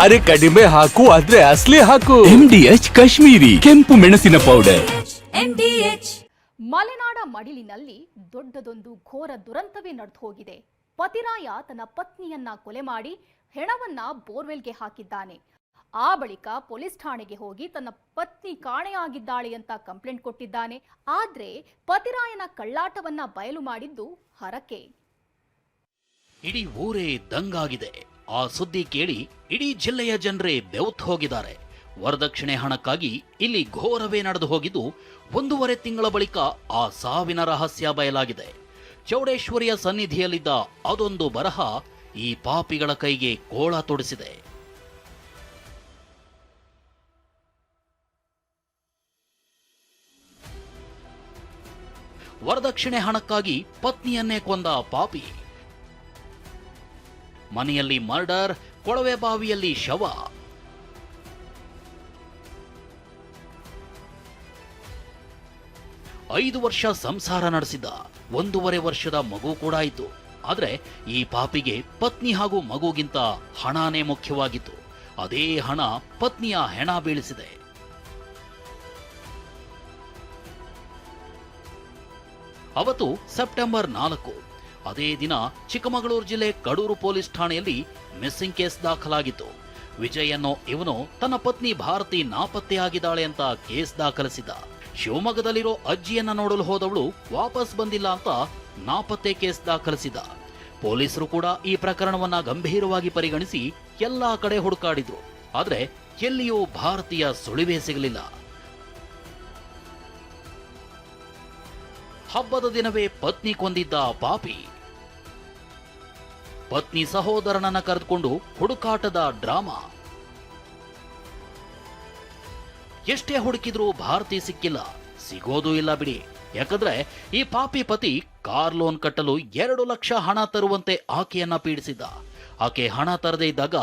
ಅರೆ ಕಡಿಮೆ ಹಾಕು ಆದ್ರೆ ಅಸ್ಲಿ ಹಾಕು. ಡಿ ಎಚ್ ಕಾಶ್ಮೀರಿ ಕೆಂಪು ಮೆಣಸಿನ ಪೌಡರ್ ಮಲೆನಾಡ ಮಡಿಲಿನಲ್ಲಿ ದೊಡ್ಡದೊಂದು ಘೋರ ದುರಂತವೇ ನಡೆದು ಹೋಗಿದೆ. ಪತಿರಾಯ ತನ್ನ ಪತ್ನಿಯನ್ನ ಕೊಲೆ ಮಾಡಿ ಹೆಣವನ್ನ ಬೋರ್ವೆಲ್ಗೆ ಹಾಕಿದ್ದಾನೆ. ಆ ಬಳಿಕ ಪೊಲೀಸ್ ಠಾಣೆಗೆ ಹೋಗಿ ತನ್ನ ಪತ್ನಿ ಕಾಣೆಯಾಗಿದ್ದಾಳೆ ಅಂತ ಕಂಪ್ಲೇಂಟ್ ಕೊಟ್ಟಿದ್ದಾನೆ. ಆದ್ರೆ ಪತಿರಾಯನ ಕಳ್ಳಾಟವನ್ನ ಬಯಲು ಮಾಡಿದ್ದು ಹರಕೆ. ಇಡೀ ಊರೇ ದಂಗಾಗಿದೆ. ಆ ಸುದ್ದಿ ಕೇಳಿ ಇಡೀ ಜಿಲ್ಲೆಯ ಜನರೇ ಬೆವತ್ ಹೋಗಿದ್ದಾರೆ. ವರದಕ್ಷಿಣೆ ಹಣಕ್ಕಾಗಿ ಇಲ್ಲಿ ಘೋರವೇ ನಡೆದು ಹೋಗಿದ್ದು ಒಂದೂವರೆ ತಿಂಗಳ ಬಳಿಕ ಆ ಸಾವಿನ ರಹಸ್ಯ ಬಯಲಾಗಿದೆ. ಚೌಡೇಶ್ವರಿಯ ಸನ್ನಿಧಿಯಲ್ಲಿದ್ದ ಅದೊಂದು ಬರಹ ಈ ಪಾಪಿಗಳ ಕೈಗೆ ಕೋಳ ತೊಡಿಸಿದೆ. ವರದಕ್ಷಿಣೆ ಹಣಕ್ಕಾಗಿ ಪತ್ನಿಯನ್ನೇ ಕೊಂದ ಪಾಪಿ. ಮನೆಯಲ್ಲಿ ಮರ್ಡರ್, ಕೊಳವೆ ಬಾವಿಯಲ್ಲಿ ಶವ. ಐದು ವರ್ಷ ಸಂಸಾರ ನಡೆಸಿದ್ದ ಒಂದೂವರೆ ವರ್ಷದ ಮಗು ಕೂಡ ಇತ್ತು. ಆದರೆ ಈ ಪಾಪಿಗೆ ಪತ್ನಿ ಹಾಗೂ ಮಗುಗಿಂತ ಹಣನೇ ಮುಖ್ಯವಾಗಿತ್ತು. ಅದೇ ಹಣ ಪತ್ನಿಯ ಹೆಣ ಬೀಳಿಸಿದೆ. ಅವತ್ತು ಸೆಪ್ಟೆಂಬರ್ ನಾಲ್ಕು ಅದೇ ದಿನ ಚಿಕ್ಕಮಗಳೂರು ಜಿಲ್ಲೆ ಕಡೂರು ಪೊಲೀಸ್ ಠಾಣೆಯಲ್ಲಿ ಮಿಸ್ಸಿಂಗ್ ಕೇಸ್ ದಾಖಲಾಗಿತ್ತು. ವಿಜಯ್ ಅನ್ನೋ ಇವನು ತನ್ನ ಪತ್ನಿ ಭಾರತಿ ನಾಪತ್ತೆಯಾಗಿದ್ದಾಳೆ ಅಂತ ಕೇಸ್ ದಾಖಲಿಸಿದ್ದ ಶಿವಮೊಗ್ಗದಲ್ಲಿರೋ ಅಜ್ಜಿಯನ್ನ ನೋಡಲು ಹೋದವಳು ವಾಪಸ್ ಬಂದಿಲ್ಲ ಅಂತ ನಾಪತ್ತೆ ಕೇಸ್ ದಾಖಲಿಸಿದ. ಪೊಲೀಸರು ಕೂಡ ಈ ಪ್ರಕರಣವನ್ನ ಗಂಭೀರವಾಗಿ ಪರಿಗಣಿಸಿ ಎಲ್ಲಾ ಕಡೆ ಹುಡುಕಾಡಿದ್ರು. ಆದ್ರೆ ಎಲ್ಲಿಯೂ ಭಾರತೀಯ ಸುಳಿವೇ ಸಿಗಲಿಲ್ಲ. ಹಬ್ಬದ ದಿನವೇ ಪತ್ನಿ ಕೊಂದಿದ್ದ ಪಾಪಿ. ಪತ್ನಿ ಸಹೋದರನನ್ನ ಕರೆದುಕೊಂಡು ಹುಡುಕಾಟದ ಡ್ರಾಮಾ. ಎಷ್ಟೇ ಹುಡುಕಿದ್ರೂ ಭಾರತಿ ಸಿಕ್ಕಿಲ್ಲ. ಸಿಗೋದೂ ಇಲ್ಲ ಬಿಡಿ. ಯಾಕಂದ್ರೆ ಈ ಪಾಪಿ ಪತಿ ಕಾರ್ ಲೋನ್ ಕಟ್ಟಲು ಎರಡು ಲಕ್ಷ ಹಣ ತರುವಂತೆ ಆಕೆಯನ್ನ ಪೀಡಿಸಿದ್ದ. ಆಕೆ ಹಣ ತರದೇ ಇದ್ದಾಗ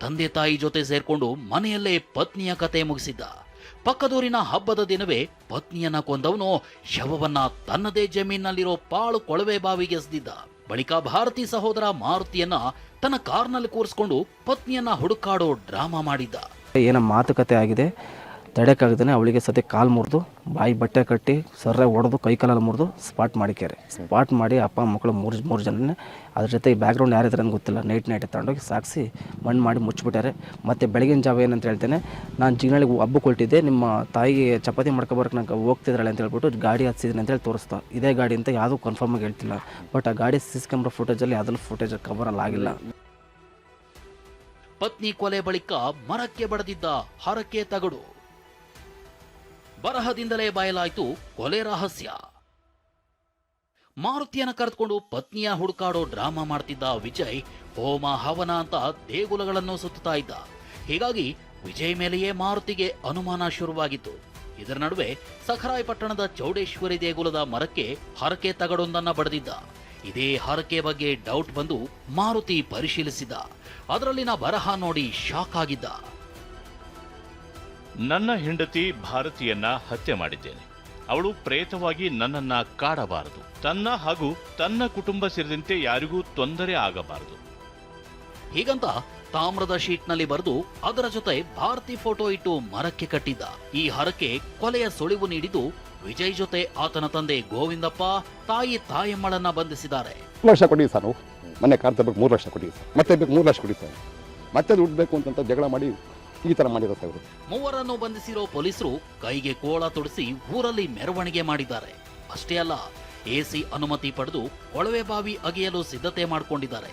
ತಂದೆ ತಾಯಿ ಜೊತೆ ಸೇರ್ಕೊಂಡು ಮನೆಯಲ್ಲೇ ಪತ್ನಿಯ ಕತೆ ಮುಗಿಸಿದ್ದ. ಪಕ್ಕದೂರಿನ ಹಬ್ಬದ ದಿನವೇ ಪತ್ನಿಯನ್ನ ಕೊಂದವನು ಶವವನ್ನ ತನ್ನದೇ ಜಮೀನಲ್ಲಿರೋ ಪಾಳು ಕೊಳವೆ ಬಾವಿಗೆ ಎಸೆದಿದ್ದ. ಬಳಿಕ ಭಾರತಿ ಸಹೋದರ ಮಾರುತಿಯನ್ನ ತನ್ನ ಕಾರ್ನಲ್ಲಿ ಕೂರಿಸಿಕೊಂಡು ಪತ್ನಿಯನ್ನ ಹುಡುಕಾಡೋ ಡ್ರಾಮಾ ಮಾಡಿದ್ದ. ಏನ ಮಾತುಕತೆ ಆಗಿದೆ. ತಡೆಯೋಕ್ಕಾಗ್ದೇ ಅವಳಿಗೆ ಸತೆ ಕಾಲು ಮುರಿದು, ಬಾಯಿ ಬಟ್ಟೆ ಕಟ್ಟಿ, ಸರ್ರೆ ಹೊಡೆದು ಕೈ ಕಾಲಲ್ಲಿ ಮುರಿದು ಸ್ಪಾಟ್ ಮಾಡಿಕ್ಯಾರೆ. ಸ್ಪಾಟ್ ಮಾಡಿ ಅಪ್ಪ, ಮಕ್ಕಳು ಮೂರು ಮೂರು ಜನನೇ, ಅದ್ರ ಜೊತೆ ಬ್ಯಾಕ್ಗ್ರೌಂಡ್ ಯಾರಿದ್ದಾರೆ ಅಂತ ಗೊತ್ತಿಲ್ಲ. ನೈಟ್ ನೈಟ್ ತಗೊಂಡೋಗಿ ಸಾಗಿಸಿ ಮಣ್ಣು ಮಾಡಿ ಮುಚ್ಚಿಬಿಟ್ಟಾರೆ ಮತ್ತು ಬೆಳಗಿನ ಜಾವ ಏನಂತ ಹೇಳ್ತೇನೆ, ನಾನು ಜಿಗ್ನಳಿಗೆ ಹಬ್ಬಕ್ಕೆ ಹೊರಟಿದ್ದೆ ನಿಮ್ಮ ತಾಯಿಗೆ ಚಪಾತಿ ಮಾಡ್ಕೊಬಾರಕ್ಕೆ ನಂಗೆ ಹೋಗ್ತಿದ್ರಲ್ಲ ಅಂತ ಹೇಳ್ಬಿಟ್ಟು ಗಾಡಿ ಹಚ್ಚಿದ್ದೀನಿ ಅಂತೇಳಿ ತೋರಿಸ್ತಾ. ಇದೇ ಗಾಡಿ ಅಂತ ಯಾವುದೂ ಕನ್ಫರ್ಮ್ ಆಗಿ ಹೇಳ್ತಿಲ್ಲ. ಬಟ್ ಆ ಗಾಡಿ ಸಿ ಸಿ ಕ್ಯಾಮ್ರಾ ಫುಟೇಜಲ್ಲಿ ಯಾವುದೂ ಫುಟೇಜ್ ಕವರಲ್ಲಿ ಆಗಿಲ್ಲ. ಪತ್ನಿ ಕೊಲೆ ಬಳಿಕ ಮರಕ್ಕೆ ಬಡದಿದ್ದ ಹರಕೆ ತಗಡು. ಬರಹದಿಂದಲೇ ಬಯಲಾಯಿತು ಕೊಲೆ ರಹಸ್ಯ. ಮಾರುತಿಯನ್ನು ಕರೆದುಕೊಂಡು ಪತ್ನಿಯ ಹುಡುಕಾಡೋ ಡ್ರಾಮಾ ಮಾಡ್ತಿದ್ದ ವಿಜಯ್ ಹೋಮ ಹವನ ಅಂತ ದೇಗುಲಗಳನ್ನು ಸುತ್ತಾ ಇದ್ದ. ಹೀಗಾಗಿ ವಿಜಯ್ ಮೇಲೆಯೇ ಮಾರುತಿಗೆ ಅನುಮಾನ ಶುರುವಾಗಿತ್ತು. ಇದರ ನಡುವೆ ಸಖರಾಯ್ ಪಟ್ಟಣದ ಚೌಡೇಶ್ವರಿ ದೇಗುಲದ ಮರಕ್ಕೆ ಹರಕೆ ತಗಡೊಂದನ್ನ ಬಡದಿದ್ದ. ಇದೇ ಹರಕೆ ಬಗ್ಗೆ ಡೌಟ್ ಬಂದು ಮಾರುತಿ ಪರಿಶೀಲಿಸಿದ. ಅದರಲ್ಲಿನ ಬರಹ ನೋಡಿ ಶಾಕ್ ಆಗಿದ್ದ. ನನ್ನ ಹೆಂಡತಿ ಭಾರತಿಯನ್ನ ಹತ್ಯೆ ಮಾಡಿದ್ದೇನೆ. ಅವಳು ಪ್ರೇತವಾಗಿ ನನ್ನನ್ನ ಕಾಡಬಾರದು. ತನ್ನ ಹಾಗೂ ತನ್ನ ಕುಟುಂಬ ಸೇರಿದಂತೆ ಯಾರಿಗೂ ತೊಂದರೆ ಆಗಬಾರದು. ಹೀಗಂತ ತಾಮ್ರದ ಶೀಟ್ನಲ್ಲಿ ಬರೆದು ಅದರ ಜೊತೆ ಭಾರತಿ ಫೋಟೋ ಇಟ್ಟು ಮರಕ್ಕೆ ಕಟ್ಟಿದ್ದ. ಈ ಹರಕೆ ಕೊಲೆಯ ಸುಳಿವು ನೀಡಿದ್ದು ವಿಜಯ್ ಜೊತೆ ಆತನ ತಂದೆ ಗೋವಿಂದಪ್ಪ ತಾಯಿ ತಾಯಮ್ಮಳನ್ನ ಬಂಧಿಸಿದ್ದಾರೆ. ಮೂರು ಲಕ್ಷ ಕೊಡಿ ಸರ್. ಮನೆ ಮೊನ್ನೆ ಕಾರ್ ತರಬೇಕು ಮೂರು ಲಕ್ಷ ಕೊಡಿ ಸರ್. ಮತ್ತೆ ಬೇಕು ಮೂರು ಲಕ್ಷ ಕೊಡಿ ಸರ್. ಮತ್ತೆ ದುಡ್ಡು ಬೇಕು ಅಂತಂತ ಜಗಳ ಮಾಡಿ ಈ ತರ ಮಾಡಿರೋ ಸರ್ ಅವರು ಮೂವರನ್ನು ಬಂಧಿಸಿರೋ ಪೊಲೀಸರು ಕೈಗೆ ಕೋಳ ತೊಡಿಸಿ ಊರಲ್ಲಿ ಮೆರವಣಿಗೆ ಮಾಡಿದ್ದಾರೆ. ಅಷ್ಟೇ ಅಲ್ಲ, ಎಸಿ ಅನುಮತಿ ಪಡೆದು ಕೊಳವೆ ಬಾವಿ ಅಗೆಯಲು ಸಿದ್ಧತೆ ಮಾಡಿಕೊಂಡಿದ್ದಾರೆ.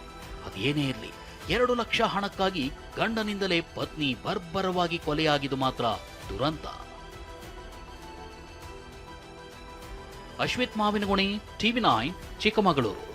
ಅದೇನೇ ಇರಲಿ, ಎರಡು ಲಕ್ಷ ಹಣಕ್ಕಾಗಿ ಗಂಡನಿಂದಲೇ ಪತ್ನಿ ಬರ್ಬರವಾಗಿ ಕೊಲೆಯಾಗಿದ್ದು ಮಾತ್ರ ದುರಂತ. Ashwith Mavinaguni, TV nine, Chikkamagaluru.